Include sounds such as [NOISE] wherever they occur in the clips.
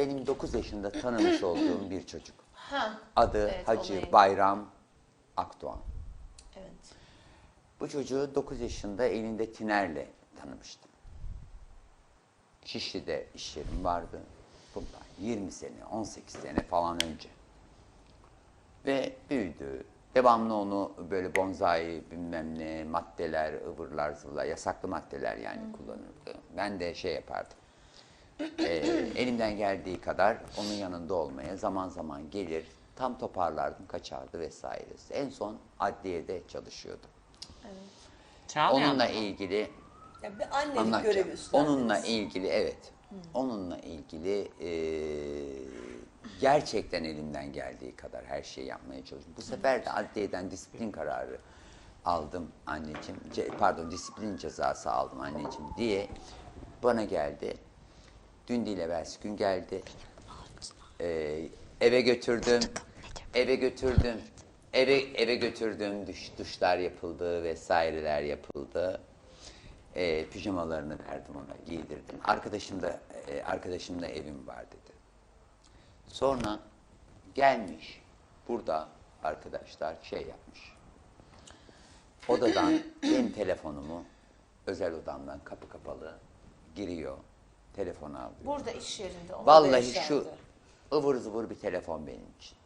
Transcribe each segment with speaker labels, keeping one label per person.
Speaker 1: benim 9 yaşında tanımış [CLEARS THROAT] olduğum bir çocuk.
Speaker 2: Ha.
Speaker 1: Adı
Speaker 2: Evet,
Speaker 1: Hacı
Speaker 2: olayı.
Speaker 1: Bayram Akdoğan.
Speaker 2: Evet.
Speaker 1: Bu çocuğu 9 yaşında elinde tinerle tanımıştım. Şişli'de iş yerim vardı. Bundan 20 sene, 18 sene falan önce. Ve büyüdü. Devamlı onu böyle bonzai bilmem ne maddeler, ıvırlar zıvırlar, yasaklı maddeler yani kullanırdı. Ben de şey yapardım. Ee, elimden geldiği kadar onun yanında olmaya zaman zaman gelir, tam toparlardım, kaçardı vesaire. En son adliyede çalışıyordu.
Speaker 3: Çağlayan
Speaker 1: Onunla
Speaker 3: mı?
Speaker 1: ilgili
Speaker 4: Ya bir annelik
Speaker 1: anlatacağım.
Speaker 4: görevi üstlendiniz.
Speaker 1: Onunla ilgili evet. Onunla ilgili eee, gerçekten elimden geldiği kadar her şeyi yapmaya çalıştım. Bu sefer de adliyeden disiplin kararı aldım anneciğim. Ce- pardon disiplin cezası aldım anneciğim diye bana geldi. Dün değil evvelsi gün geldi. Ee, eve götürdüm. Eve götürdüm. Eve eve götürdüm. Duş, duşlar yapıldı vesaireler yapıldı. Ee, pijamalarını verdim ona, giydirdim. Arkadaşım da e, arkadaşımla evim var dedi. Sonra gelmiş. Burada arkadaşlar şey yapmış. Odadan [CLEARS THROAT] benim telefonumu özel odamdan kapı kapalı giriyor. Telefonu alıyor.
Speaker 2: Burada iş yerinde. o.
Speaker 1: Vallahi şu ıvır zıvır bir telefon benim için.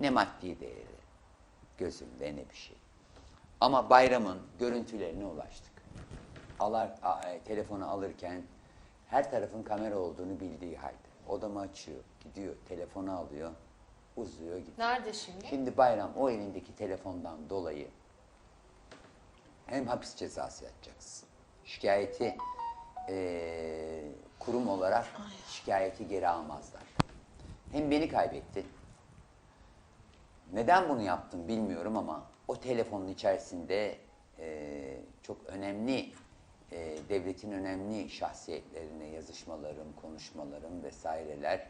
Speaker 1: Ne maddi değeri, gözümde ne bir şey. Ama bayramın görüntülerine ulaştık. Alar, a- e, telefonu alırken her tarafın kamera olduğunu bildiği halde. Odamı açıyor, gidiyor, telefonu alıyor, uzuyor gidiyor.
Speaker 2: Nerede şimdi?
Speaker 1: Şimdi bayram o elindeki telefondan dolayı hem hapis cezası yatacaksın. Şikayeti eee, kurum olarak şikayeti geri almazlar. Hem beni kaybettin. Neden bunu yaptım bilmiyorum ama o telefonun içerisinde eee, çok önemli eee, devletin önemli şahsiyetlerine yazışmalarım, konuşmalarım vesaireler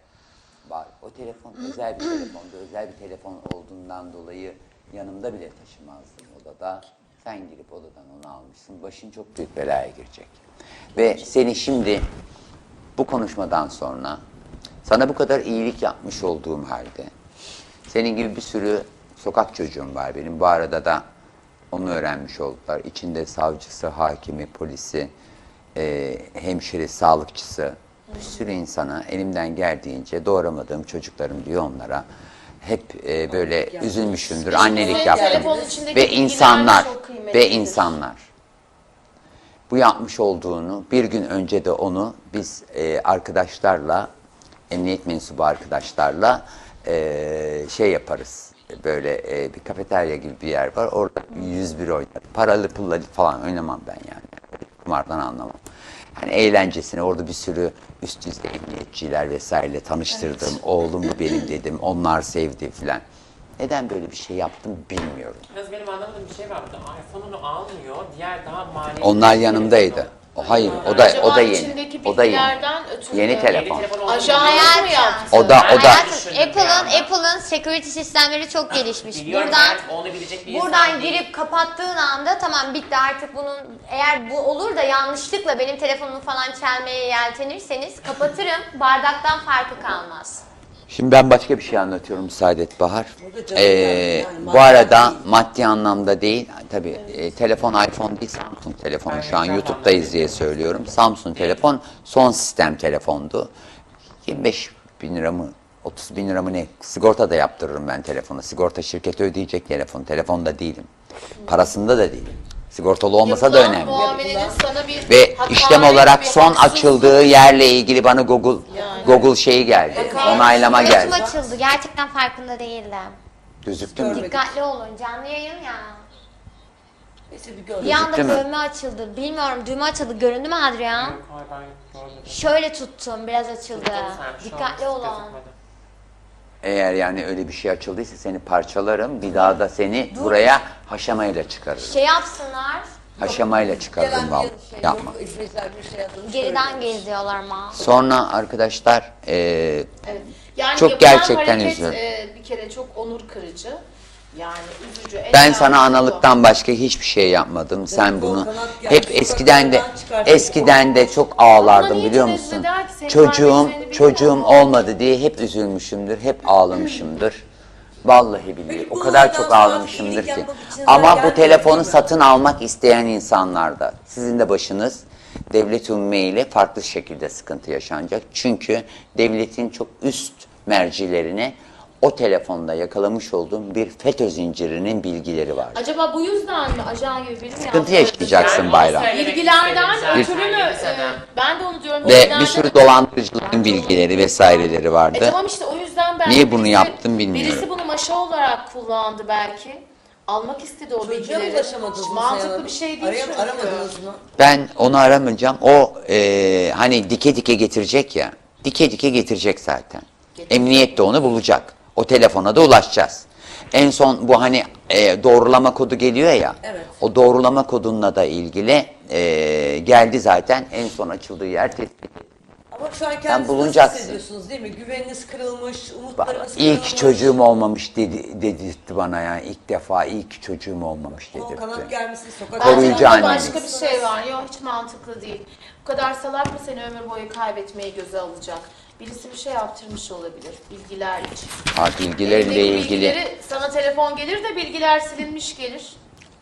Speaker 1: var. O telefon özel bir telefondu. Özel bir telefon olduğundan dolayı yanımda bile taşımazdım odada. Sen girip odadan onu almışsın. Başın çok büyük belaya girecek. Ve seni şimdi bu konuşmadan sonra sana bu kadar iyilik yapmış olduğum halde senin gibi bir sürü sokak çocuğum var benim. Bu arada da onu öğrenmiş oldular. İçinde savcısı, hakimi, polisi, e, hemşire, sağlıkçısı, bir sürü insana elimden geldiğince doğramadığım çocuklarım diyor onlara. Hep e, böyle üzülmüşümdür, annelik yaptım. Ve insanlar, ve insanlar bu yapmış olduğunu bir gün önce de onu biz e, arkadaşlarla emniyet mensubu arkadaşlarla e, şey yaparız. Böyle e, bir kafeterya gibi bir yer var. Orada 101 oynar. Paralı pullalı falan oynamam ben yani. Kumardan anlamam. Hani eğlencesine orada bir sürü üst düzey emniyetçiler vesaire tanıştırdım. Oğlum bu benim dedim. Onlar sevdi filan neden böyle bir şey yaptım bilmiyorum
Speaker 3: Yalnız benim anlamadığım bir şey var burada. iPhone'unu almıyor, diğer daha maliyetli.
Speaker 1: onlar yanımdaydı o hayır o da
Speaker 2: Acaba
Speaker 1: o da yeni o da yeni Yeni telefon.
Speaker 3: Biliyorum.
Speaker 2: mı yaptı?
Speaker 1: O da o da
Speaker 5: Hayatım Apple'ın. Apple'ın security sistemleri çok gelişmiş.
Speaker 3: Biliyorum
Speaker 5: buradan
Speaker 3: hayatım, onu bilecek bir insan
Speaker 5: buradan
Speaker 3: değil.
Speaker 5: girip kapattığın anda tamam bitti artık bunun eğer bu olur da yanlışlıkla benim telefonumu falan çalmaya yeltenirseniz kapatırım. Bardaktan farkı kalmaz.
Speaker 1: Şimdi ben başka bir şey anlatıyorum Saadet Bahar. Ee,
Speaker 4: yani,
Speaker 1: bu arada
Speaker 4: değil.
Speaker 1: maddi anlamda değil, tabii e, telefon iPhone değil Samsung telefonu şu an
Speaker 3: Evet,
Speaker 1: YouTube'dayız diye söylüyorum. Samsung telefon son sistem telefondu. 25 bin lira mı 30 bin lira mı ne sigorta da yaptırırım ben telefonu. Sigorta şirketi ödeyecek telefon. Telefonda değilim. Parasında da değilim. Sigortalı olmasa da önemli.
Speaker 2: muamelenin sana bir
Speaker 1: Ve işlem olarak
Speaker 2: bir
Speaker 1: son açıldığı yerle ilgili bana Google Google şeyi geldi. Onaylama
Speaker 5: Gözüm
Speaker 1: geldi.
Speaker 5: açıldı. Gerçekten farkında değildim.
Speaker 1: Gözüktü mü?
Speaker 5: Dikkatli olun. Canlı yayın ya.
Speaker 4: Neyse bir gör.
Speaker 5: Bir anda
Speaker 1: Gözüktü mü?
Speaker 5: düğme açıldı. Bilmiyorum düğme açıldı. Göründü mü Adrian?
Speaker 3: Hayır, ben görmedim.
Speaker 5: Şöyle tuttum. Biraz açıldı.
Speaker 3: Sen şu an
Speaker 5: Dikkatli olun.
Speaker 3: gözükmedi.
Speaker 1: Eğer yani öyle bir şey açıldıysa seni parçalarım. Bir daha da seni buraya haşamayla çıkarırım.
Speaker 5: Şey yapsınlar.
Speaker 1: Haşamayla çıkarırım vallahi.
Speaker 4: şey
Speaker 1: Yapma.
Speaker 4: şey
Speaker 5: Geriden geziyorlar ama.
Speaker 1: Sonra arkadaşlar eee,
Speaker 2: Evet. Yani
Speaker 1: Çok
Speaker 2: yapılan
Speaker 1: gerçekten
Speaker 2: hareket
Speaker 1: üzüyorum.
Speaker 2: e, bir kere çok onur kırıcı. Yani üzücü. en
Speaker 1: Ben sana analıktan başka hiçbir şey yapmadım. Sen bunu hep eskiden de eskiden de çok ağlardım biliyor musun? Çocuğum çocuğum olmadı diye hep üzülmüşümdür, hep ağlamışımdır. Vallahi billahi o kadar çok ağlamışımdır ki. Ama bu telefonu satın almak isteyen insanlarda sizin de başınız devlet ümme ile farklı şekilde sıkıntı yaşanacak. Çünkü devletin çok üst mercilerine o telefonda yakalamış olduğum bir FETÖ zincirinin bilgileri var.
Speaker 2: Acaba bu yüzden mi ajan gibi biri mi
Speaker 1: Sıkıntı yaşayacaksın
Speaker 3: Yani onu
Speaker 1: bayram.
Speaker 3: söylemek
Speaker 2: Bilgilerden
Speaker 3: istedim zaten
Speaker 2: ötürü mü? E,
Speaker 3: Hanım.
Speaker 2: ben de onu diyorum.
Speaker 1: Ve
Speaker 2: bilgilerden
Speaker 1: bir sürü dolandırıcılığın bilgileri vesaireleri
Speaker 2: E
Speaker 1: vardı.
Speaker 2: tamam işte o yüzden ben
Speaker 1: Niye bunu yaptım bilmiyorum.
Speaker 2: Birisi bunu maşa olarak kullandı belki. Almak istedi o
Speaker 4: Çocuğa
Speaker 2: bilgileri.
Speaker 4: ulaşamadınız mı
Speaker 2: Mantıklı
Speaker 4: Sayın
Speaker 2: bir şey değil
Speaker 4: Arayam-
Speaker 2: çünkü.
Speaker 4: Aramadınız mı?
Speaker 1: Ben onu aramayacağım. O e, hani dike dike getirecek ya. Dike dike getirecek zaten. Emniyet de onu bulacak. O telefona da ulaşacağız. En son bu hani e, doğrulama kodu geliyor ya.
Speaker 4: Evet.
Speaker 1: O doğrulama kodunla da ilgili e, geldi zaten. En son açıldığı yer tespit.
Speaker 4: Ama şu an kendinizi
Speaker 1: bulunacaksın.
Speaker 4: nasıl hissediyorsunuz değil mi? Güveniniz kırılmış, umutlarınız kırılmış.
Speaker 1: İlk çocuğum olmamış dedi, dedirtti bana yani. ilk defa ilk çocuğum olmamış
Speaker 4: O kanat
Speaker 1: dedirtti.
Speaker 4: gelmişsin sokak.
Speaker 1: Koruyucu
Speaker 2: Bence burada
Speaker 1: annemiz.
Speaker 2: başka bir şey var. Yok hiç mantıklı değil. Bu kadar salak mı seni ömür boyu kaybetmeyi göze alacak? Birisi bir şey yaptırmış olabilir bilgiler için.
Speaker 1: Ha bilgilerle
Speaker 2: Elindeki
Speaker 1: ilgili.
Speaker 2: Bilgileri, sana telefon gelir de bilgiler silinmiş gelir.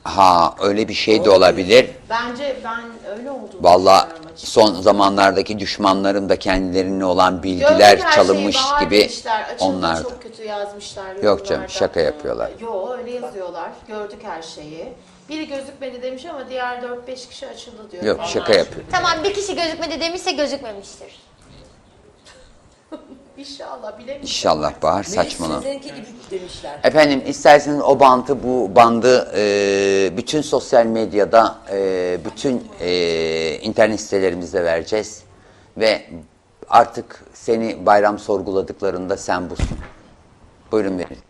Speaker 1: Ha öyle bir şey de olabilir.
Speaker 2: Bence ben öyle olduğunu
Speaker 1: Valla
Speaker 2: düşünüyorum açıkçası.
Speaker 1: son zamanlardaki düşmanlarım da kendilerine olan
Speaker 2: Gördük
Speaker 1: bilgiler
Speaker 2: her
Speaker 1: çalınmış
Speaker 2: şeyi bahar
Speaker 1: gibi
Speaker 2: açıldı,
Speaker 1: onlar da.
Speaker 2: çok kötü yazmışlar.
Speaker 1: Yok canım,
Speaker 2: yorumlarda.
Speaker 1: şaka yapıyorlar.
Speaker 2: Yo öyle yazıyorlar. Gördük her şeyi. Biri gözükmedi demiş ama diğer 4-5 kişi açıldı diyor.
Speaker 1: Yok şaka yapıyor.
Speaker 5: Tamam bir kişi gözükmedi demişse gözükmemiştir.
Speaker 2: İnşallah bilemiyorum.
Speaker 1: İnşallah Bahar saçmalama.
Speaker 4: sizinki gibi demişler.
Speaker 1: Efendim isterseniz o bantı bu bandı e, bütün sosyal medyada e, bütün e, internet sitelerimizde vereceğiz. Ve artık seni bayram sorguladıklarında sen busun. Buyurun verin.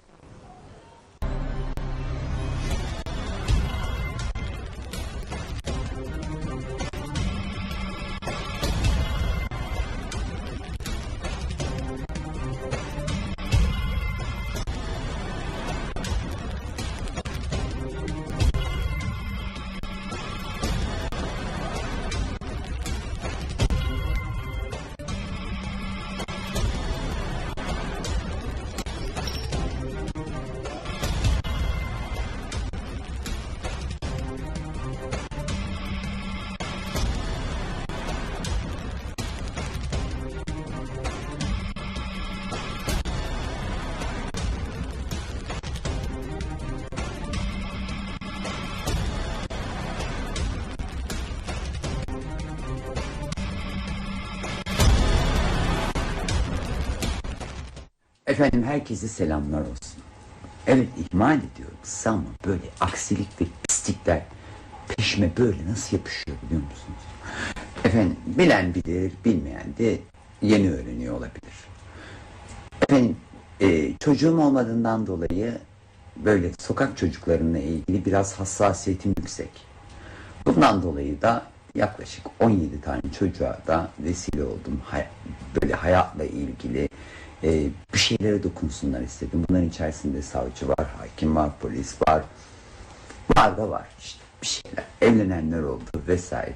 Speaker 1: Efendim herkese selamlar olsun. Evet ihmal ediyoruz ama böyle aksilik ve pislikler peşime böyle nasıl yapışıyor biliyor musunuz? Efendim bilen bilir, bilmeyen de yeni öğreniyor olabilir. Efendim e, çocuğum olmadığından dolayı böyle sokak çocuklarına ilgili biraz hassasiyetim yüksek. Bundan dolayı da yaklaşık 17 tane çocuğa da vesile oldum. Hay- böyle hayatla ilgili e, bir şeylere dokunsunlar istedim. Bunların içerisinde savcı var, hakim var, polis var. Var da var işte bir şeyler. Evlenenler oldu vesaire.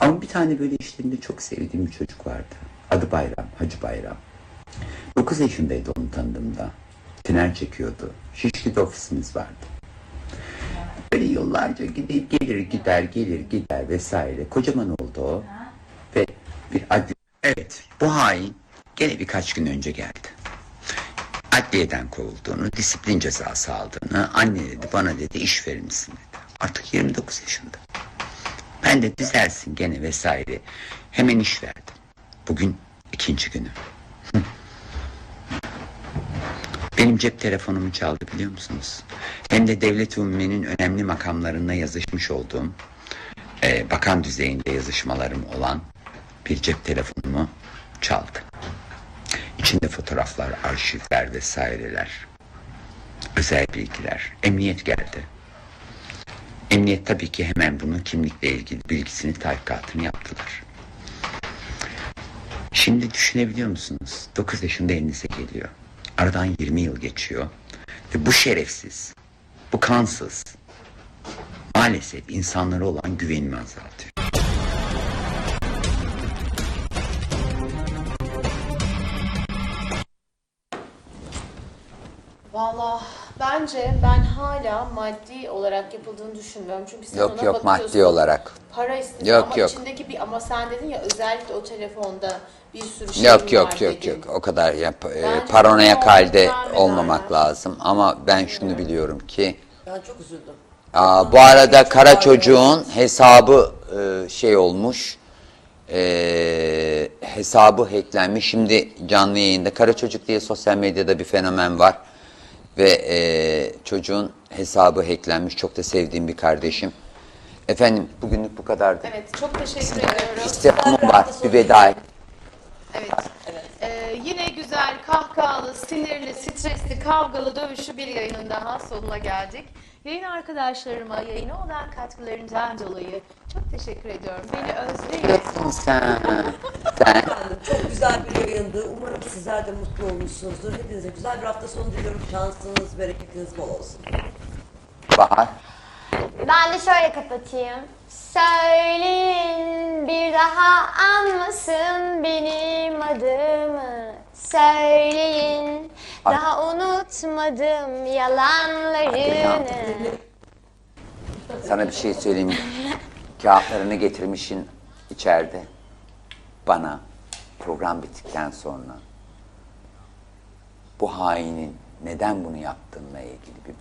Speaker 1: Ama bir tane böyle işlerinde çok sevdiğim bir çocuk vardı. Adı Bayram, Hacı Bayram. 9 yaşındaydı onu tanıdığımda. Tünel çekiyordu. Şişli'de ofisimiz vardı. Böyle yıllarca gidip gelir gider gelir gider vesaire. Kocaman oldu o. Ve bir adli... Evet bu hain gene birkaç gün önce geldi. Adliyeden kovulduğunu, disiplin cezası aldığını, anne dedi bana dedi iş verir misin dedi. Artık 29 yaşında. Ben de düzelsin gene vesaire. Hemen iş verdim. Bugün ikinci günü. Benim cep telefonumu çaldı biliyor musunuz? Hem de devlet umuminin önemli makamlarına yazışmış olduğum, e, bakan düzeyinde yazışmalarım olan bir cep telefonumu çaldı. İçinde fotoğraflar, arşivler vesaireler, özel bilgiler. Emniyet geldi. Emniyet tabii ki hemen bunu kimlikle ilgili bilgisini, tahkikatını yaptılar. Şimdi düşünebiliyor musunuz? 9 yaşında elinize geliyor. Aradan 20 yıl geçiyor. Ve bu şerefsiz, bu kansız maalesef insanlara olan güvenimi azaltıyor.
Speaker 2: Valla bence ben hala maddi olarak yapıldığını düşünmüyorum. Çünkü sen
Speaker 1: Yok
Speaker 2: ona
Speaker 1: yok
Speaker 2: bakıyorsun.
Speaker 1: maddi olarak.
Speaker 2: Para istedi
Speaker 1: Yok,
Speaker 2: ama
Speaker 1: yok.
Speaker 2: içindeki bir ama sen dedin ya özellikle o telefonda bir sürü şey
Speaker 1: Yok
Speaker 2: var
Speaker 1: yok yok
Speaker 2: dedin.
Speaker 1: yok o kadar yap, e, paranoyak halde olmamak
Speaker 2: ya.
Speaker 1: lazım ama ben şunu biliyorum ki
Speaker 4: Ben çok üzüldüm.
Speaker 1: aa, bu arada kara çocuğun hesabı e, şey olmuş e, hesabı hacklenmiş şimdi canlı yayında kara çocuk diye sosyal medyada bir fenomen var ve e, çocuğun hesabı hacklenmiş çok da sevdiğim bir kardeşim efendim bugünlük bu kadardı
Speaker 2: Evet çok teşekkür ediyorum.
Speaker 1: İstirhamım var bir veda et.
Speaker 2: Evet. Ee, yine güzel, kahkahalı, sinirli, stresli, kavgalı, dövüşü bir yayının daha sonuna geldik. Yayın arkadaşlarıma yayına olan katkılarından dolayı çok teşekkür ediyorum. Beni özleyin.
Speaker 1: Yapıyorsun sen sen
Speaker 4: Efendim, çok güzel bir yayındı. Umarım sizler de mutlu olmuşsunuzdur. Hepinize güzel bir hafta sonu diliyorum. Şansınız, bereketiniz bol olsun.
Speaker 1: Bahar
Speaker 5: Ben de şöyle kapatayım. Söyleyin bir daha anmasın benim adımı. Söyleyin daha unutmadım yalanlarını.
Speaker 1: Sana bir şey söyleyeyim. Kağıtlarını getirmişin içeride. Bana program bittikten sonra bu hainin neden bunu yaptığınla ilgili bir